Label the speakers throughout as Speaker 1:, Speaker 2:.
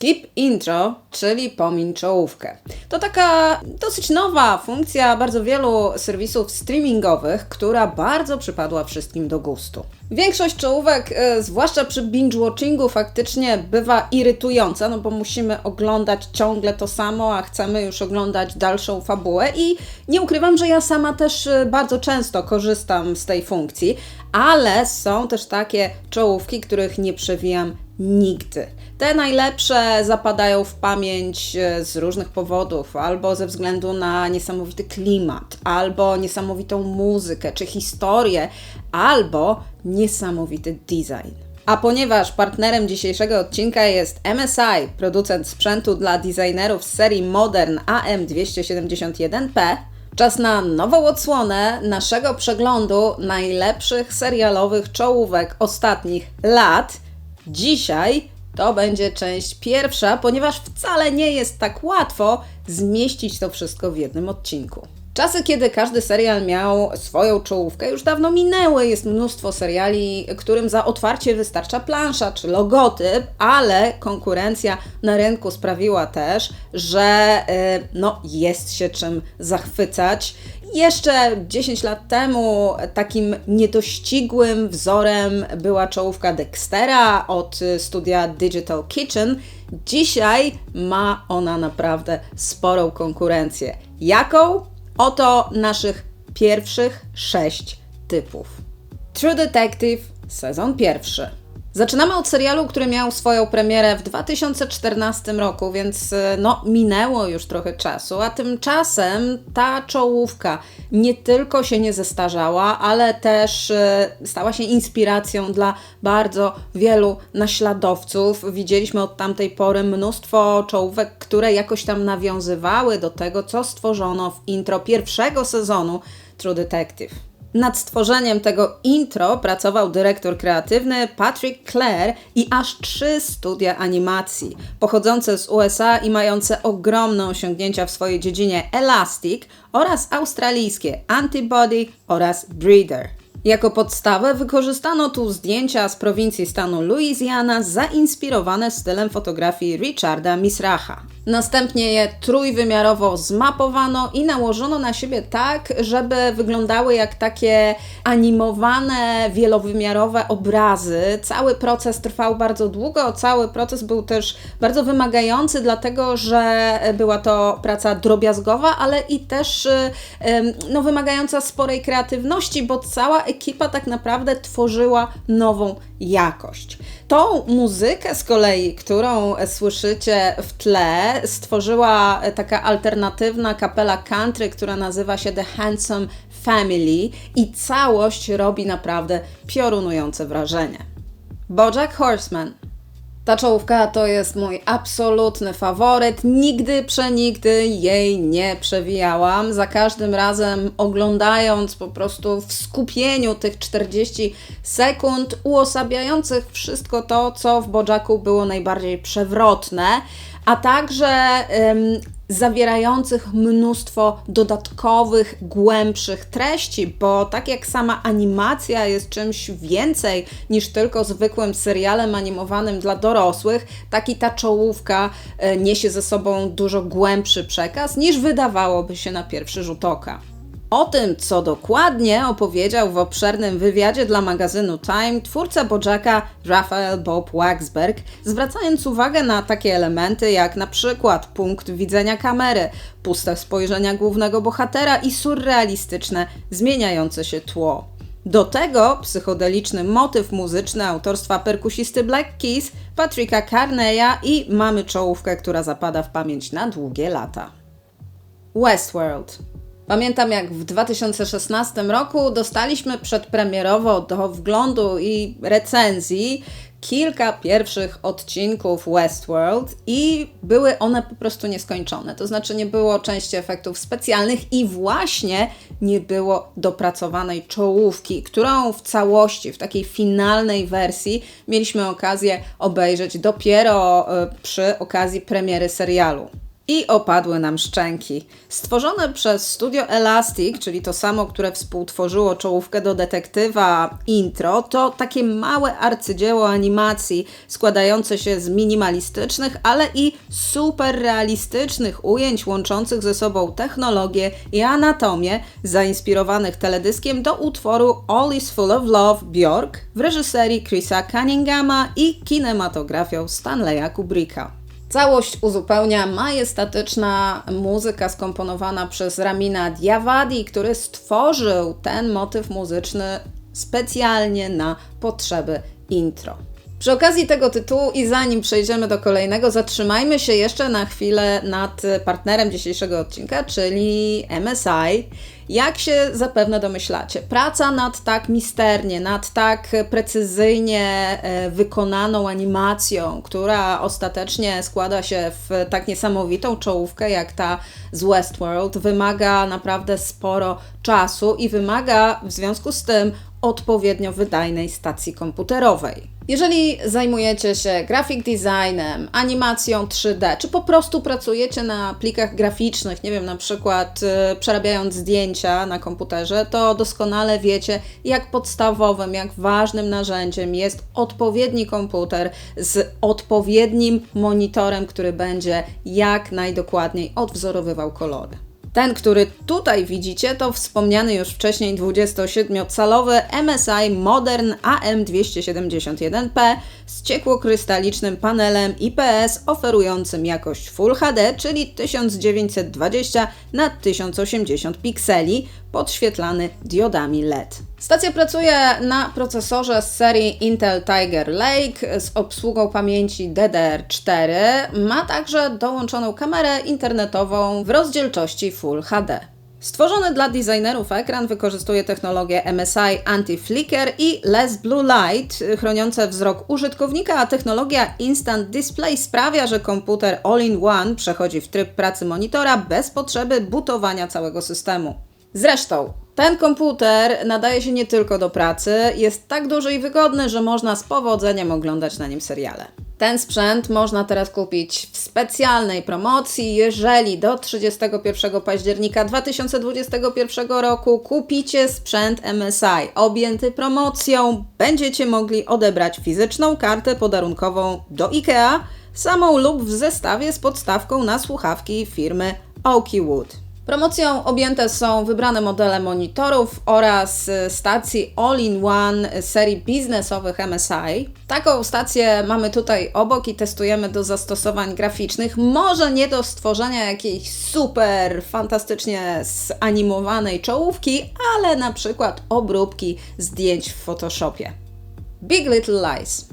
Speaker 1: Skip intro, czyli pomiń czołówkę. To taka dosyć nowa funkcja bardzo wielu serwisów streamingowych, która bardzo przypadła wszystkim do gustu. Większość czołówek, e, zwłaszcza przy binge-watchingu, faktycznie bywa irytująca, no bo musimy oglądać ciągle to samo, a chcemy już oglądać dalszą fabułę i nie ukrywam, że ja sama też e, bardzo często korzystam z tej funkcji, ale są też takie czołówki, których nie przewijam nigdy. Te najlepsze zapadają w pamięć e, z różnych powodów, albo ze względu na niesamowity klimat, albo niesamowitą muzykę czy historię, albo niesamowity design. A ponieważ partnerem dzisiejszego odcinka jest MSI, producent sprzętu dla designerów z serii Modern AM271P, czas na nową odsłonę naszego przeglądu najlepszych serialowych czołówek ostatnich lat. Dzisiaj to będzie część pierwsza, ponieważ wcale nie jest tak łatwo zmieścić to wszystko w jednym odcinku. Czasy, kiedy każdy serial miał swoją czołówkę, już dawno minęły. Jest mnóstwo seriali, którym za otwarcie wystarcza plansza czy logotyp, ale konkurencja na rynku sprawiła też, że y, no, jest się czym zachwycać. Jeszcze 10 lat temu takim niedościgłym wzorem była czołówka Dextera od studia Digital Kitchen. Dzisiaj ma ona naprawdę sporą konkurencję. Jaką? Oto naszych pierwszych sześć typów. True Detective, sezon pierwszy. Zaczynamy od serialu, który miał swoją premierę w 2014 roku, więc e, no, minęło już trochę czasu, a tymczasem ta czołówka nie tylko się nie zestarzała, ale też e, stała się inspiracją dla bardzo wielu naśladowców. Widzieliśmy od tamtej pory mnóstwo czołówek, które jakoś tam nawiązywały do tego, co stworzono w intro pierwszego sezonu True Detective. Nad stworzeniem tego intro pracował dyrektor kreatywny Patrick Clare i aż trzy studia animacji, pochodzące z USA i mające ogromne osiągnięcia w swojej dziedzinie Elastic oraz australijskie Antibody oraz Breeder. Jako podstawę wykorzystano tu zdjęcia z prowincji stanu Louisiana zainspirowane stylem fotografii Richarda Misracha. Następnie je trójwymiarowo zmapowano i nałożono na siebie tak, żeby wyglądały jak takie animowane, wielowymiarowe obrazy. Cały proces trwał bardzo długo, cały proces był też bardzo wymagający, dlatego że była to praca drobiazgowa, ale i też no, wymagająca sporej kreatywności, bo cała ekipa tak naprawdę tworzyła nową jakość. Tą muzykę z kolei, którą słyszycie w tle, stworzyła taka alternatywna kapela country, która nazywa się The Handsome Family i całość robi naprawdę piorunujące wrażenie. Bojack Horseman ta czołówka to jest mój absolutny faworyt. Nigdy, przenigdy jej nie przewijałam. Za każdym razem oglądając po prostu w skupieniu tych 40 sekund, uosabiających wszystko to, co w Bojacku było najbardziej przewrotne, a także zawierających mnóstwo dodatkowych, głębszych treści, bo tak jak sama animacja jest czymś więcej niż tylko zwykłym serialem animowanym dla dorosłych, tak i ta czołówka e, niesie ze sobą dużo głębszy przekaz niż wydawałoby się na pierwszy rzut oka. O tym, co dokładnie opowiedział w obszernym wywiadzie dla magazynu Time twórca Bojacka Raphael Bob Waxberg, zwracając uwagę na takie elementy jak na przykład punkt widzenia kamery, puste spojrzenia głównego bohatera i surrealistyczne, zmieniające się tło. Do tego psychodeliczny motyw muzyczny autorstwa perkusisty Black Keys, Patricka Carneya i mamy czołówkę, która zapada w pamięć na długie lata. Westworld Pamiętam, jak w 2016 roku dostaliśmy przedpremierowo do wglądu i recenzji kilka pierwszych odcinków Westworld i były one po prostu nieskończone. To znaczy nie było części efektów specjalnych i właśnie nie było dopracowanej czołówki, którą w całości, w takiej finalnej wersji mieliśmy okazję obejrzeć dopiero e, przy okazji premiery serialu. I opadły nam szczęki. Stworzone przez studio Elastic, czyli to samo, które współtworzyło czołówkę do detektywa intro, to takie małe arcydzieło animacji składające się z minimalistycznych, ale i super realistycznych ujęć łączących ze sobą technologię i anatomię, zainspirowanych teledyskiem do utworu All is Full of Love Björk w reżyserii Chrisa Cunninghama i kinematografią Stanleya Kubricka. Całość uzupełnia majestatyczna muzyka skomponowana przez Ramina Djawadi, który stworzył ten motyw muzyczny specjalnie na potrzeby intro. Przy okazji tego tytułu i zanim przejdziemy do kolejnego, zatrzymajmy się jeszcze na chwilę nad partnerem dzisiejszego odcinka, czyli MSI. Jak się zapewne domyślacie, praca nad tak misternie, nad tak precyzyjnie e, wykonaną animacją, która ostatecznie składa się w tak niesamowitą czołówkę jak ta z Westworld, wymaga naprawdę sporo czasu i wymaga w związku z tym odpowiednio wydajnej stacji komputerowej. Jeżeli zajmujecie się graphic designem, animacją 3D, czy po prostu pracujecie na plikach graficznych, nie wiem, na przykład y, przerabiając zdjęcia na komputerze, to doskonale wiecie, jak podstawowym, jak ważnym narzędziem jest odpowiedni komputer z odpowiednim monitorem, który będzie jak najdokładniej odwzorowywał kolory. Ten, który tutaj widzicie, to wspomniany już wcześniej 27-calowy MSI Modern AM271P z ciekłokrystalicznym panelem IPS oferującym jakość Full HD, czyli 1920 na 1080 pikseli, podświetlany diodami LED. Stacja pracuje na procesorze z serii Intel Tiger Lake z obsługą pamięci DDR4. Ma także dołączoną kamerę internetową w rozdzielczości Full HD. Stworzony dla designerów ekran wykorzystuje technologię MSI Anti-Flicker i Less Blue Light, chroniące wzrok użytkownika, a technologia Instant Display sprawia, że komputer All-in-One przechodzi w tryb pracy monitora bez potrzeby butowania całego systemu. Zresztą, ten komputer nadaje się nie tylko do pracy, jest tak duży i wygodny, że można z powodzeniem oglądać na nim seriale. Ten sprzęt można teraz kupić w specjalnej promocji. Jeżeli do 31 października 2021 roku kupicie sprzęt MSI objęty promocją, będziecie mogli odebrać fizyczną kartę podarunkową do IKEA, samą lub w zestawie z podstawką na słuchawki firmy Oakywood. Promocją objęte są wybrane modele monitorów oraz y, stacji All-in-One serii biznesowych MSI. Taką stację mamy tutaj obok i testujemy do zastosowań graficznych. Może nie do stworzenia jakiejś super, fantastycznie zanimowanej czołówki, ale na przykład obróbki zdjęć w Photoshopie. Big Little Lies.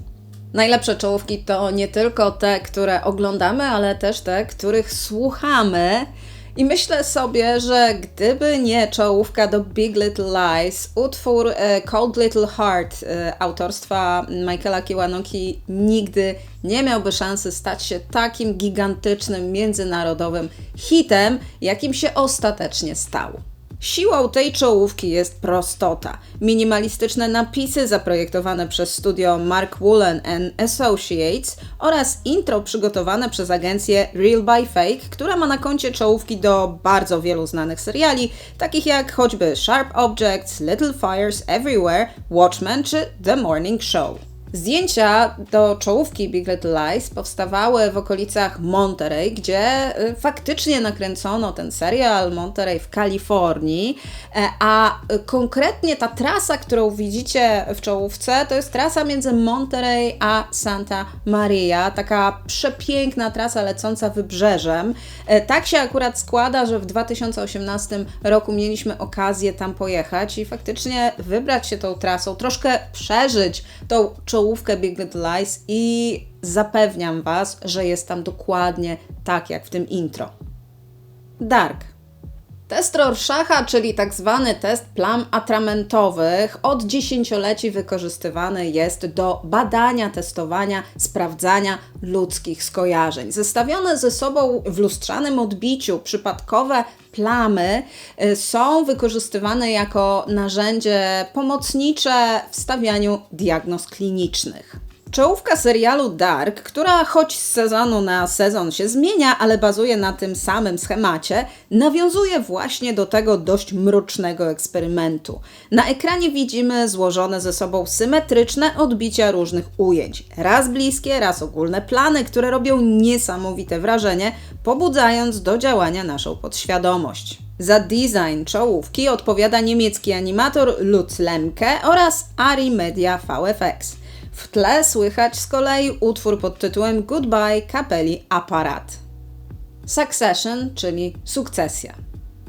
Speaker 1: Najlepsze czołówki to nie tylko te, które oglądamy, ale też te, których słuchamy. I myślę sobie, że gdyby nie czołówka do Big Little Lies, utwór e, Cold Little Heart e, autorstwa Michaela Kiwanuki nigdy nie miałby szansy stać się takim gigantycznym międzynarodowym hitem, jakim się ostatecznie stał. Siłą tej czołówki jest prostota. Minimalistyczne napisy zaprojektowane przez studio Mark Woolen and Associates oraz intro przygotowane przez agencję Real by Fake, która ma na koncie czołówki do bardzo wielu znanych seriali, takich jak choćby Sharp Objects, Little Fires Everywhere, Watchmen czy The Morning Show. Zdjęcia do czołówki Big Little Lies powstawały w okolicach Monterey, gdzie y, faktycznie nakręcono ten serial Monterey w Kalifornii, e, a konkretnie ta trasa, którą widzicie w czołówce, to jest trasa między Monterey a Santa Maria, taka przepiękna trasa lecąca wybrzeżem. E, tak się akurat składa, że w 2018 roku mieliśmy okazję tam pojechać i faktycznie wybrać się tą trasą, troszkę przeżyć tą czołówkę czołówkę Big Little Lies i zapewniam Was, że jest tam dokładnie tak jak w tym intro. Dark. Test Rorschacha, czyli tak zwany test plam atramentowych, od dziesięcioleci wykorzystywany jest do badania, testowania, sprawdzania ludzkich skojarzeń. Zestawione ze sobą w lustrzanym odbiciu przypadkowe plamy y, są wykorzystywane jako narzędzie pomocnicze w stawianiu diagnoz klinicznych. Czołówka serialu Dark, która choć z sezonu na sezon się zmienia, ale bazuje na tym samym schemacie, nawiązuje właśnie do tego dość mrocznego eksperymentu. Na ekranie widzimy złożone ze sobą symetryczne odbicia różnych ujęć. Raz bliskie, raz ogólne plany, które robią niesamowite wrażenie, pobudzając do działania naszą podświadomość. Za design czołówki odpowiada niemiecki animator Lutz Lemke oraz Ari Media VFX. W tle słychać z kolei utwór pod tytułem Goodbye kapeli Aparat. Succession, czyli sukcesja.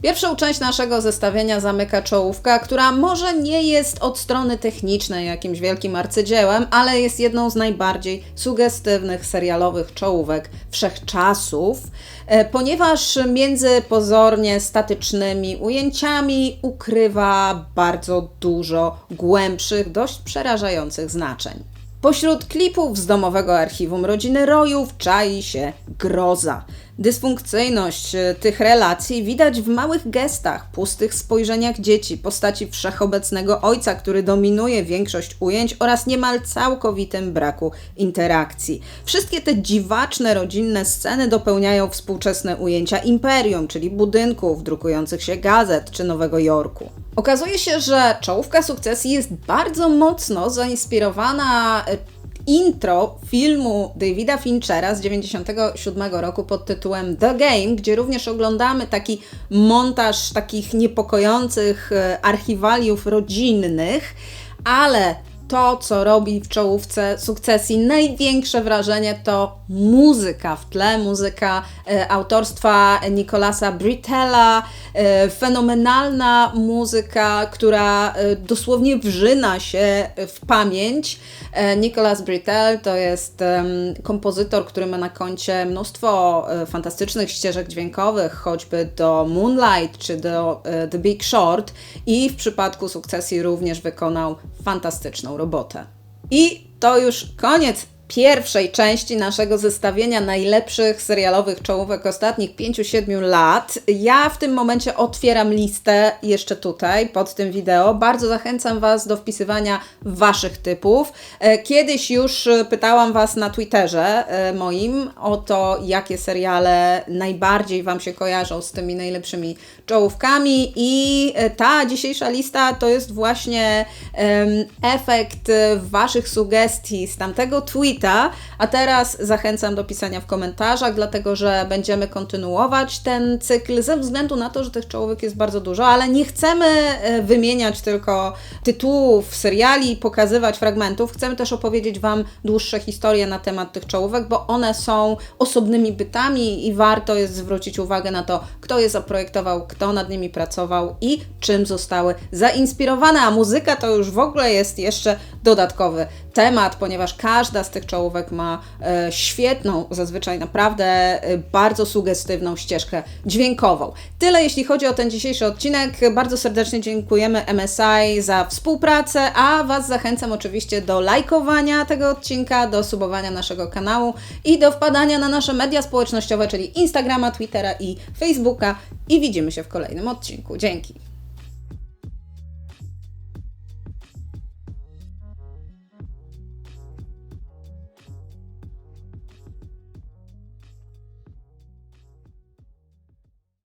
Speaker 1: Pierwszą część naszego zestawienia zamyka czołówka, która może nie jest od strony technicznej jakimś wielkim arcydziełem, ale jest jedną z najbardziej sugestywnych serialowych czołówek wszechczasów, e, ponieważ między pozornie statycznymi ujęciami ukrywa bardzo dużo głębszych, dość przerażających znaczeń. Pośród klipów z domowego archiwum rodziny Rojów czai się groza. Dysfunkcyjność e, tych relacji widać w małych gestach, pustych spojrzeniach dzieci, postaci wszechobecnego ojca, który dominuje większość ujęć oraz niemal całkowitym braku interakcji. Wszystkie te dziwaczne rodzinne sceny dopełniają współczesne ujęcia imperium, czyli budynków, drukujących się gazet czy Nowego Jorku. Okazuje się, że czołówka sukcesji jest bardzo mocno zainspirowana e, intro filmu Davida Finchera z 1997 roku pod tytułem The Game, gdzie również oglądamy taki montaż takich niepokojących e, archiwaliów rodzinnych, ale to, co robi w czołówce sukcesji największe wrażenie, to muzyka w tle, muzyka e, autorstwa Nicolasa Britella, e, fenomenalna muzyka, która e, dosłownie wrzyna się w pamięć. E, Nicolas Britell to jest e, kompozytor, który ma na koncie mnóstwo e, fantastycznych ścieżek dźwiękowych, choćby do Moonlight czy do e, The Big Short i w przypadku sukcesji również wykonał fantastyczną robotę. I to już koniec pierwszej części naszego zestawienia najlepszych serialowych czołówek ostatnich 5-7 lat. Ja w tym momencie otwieram listę jeszcze tutaj pod tym wideo. Bardzo zachęcam Was do wpisywania Waszych typów. E, Kiedyś już pytałam Was na Twitterze e, moim o to, jakie seriale najbardziej Wam się kojarzą z tymi najlepszymi czołówkami i e, ta dzisiejsza lista to jest właśnie em, efekt e, Waszych sugestii z tamtego tweeta, a teraz zachęcam do pisania w komentarzach, dlatego że będziemy kontynuować ten cykl ze względu na to, że tych czołówek jest bardzo dużo, ale nie chcemy e, wymieniać tylko tytułów seriali, pokazywać fragmentów. Chcemy też opowiedzieć Wam dłuższe historie na temat tych czołówek, bo one są osobnymi bytami i warto jest zwrócić uwagę na to, kto je zaprojektował, kto nad nimi pracował i czym zostały zainspirowane. A muzyka to już w ogóle jest jeszcze dodatkowy temat, ponieważ każda z tych czołówek ma e, świetną, zazwyczaj naprawdę e, bardzo sugestywną ścieżkę dźwiękową. Tyle jeśli chodzi o ten dzisiejszy odcinek. Bardzo serdecznie dziękujemy MSI za współpracę, a Was zachęcam oczywiście do lajkowania tego odcinka, do subowania naszego kanału i do wpadania na nasze media społecznościowe, czyli Instagrama, Twittera i Facebooka. I widzimy się w kolejnym odcinku. Dzięki.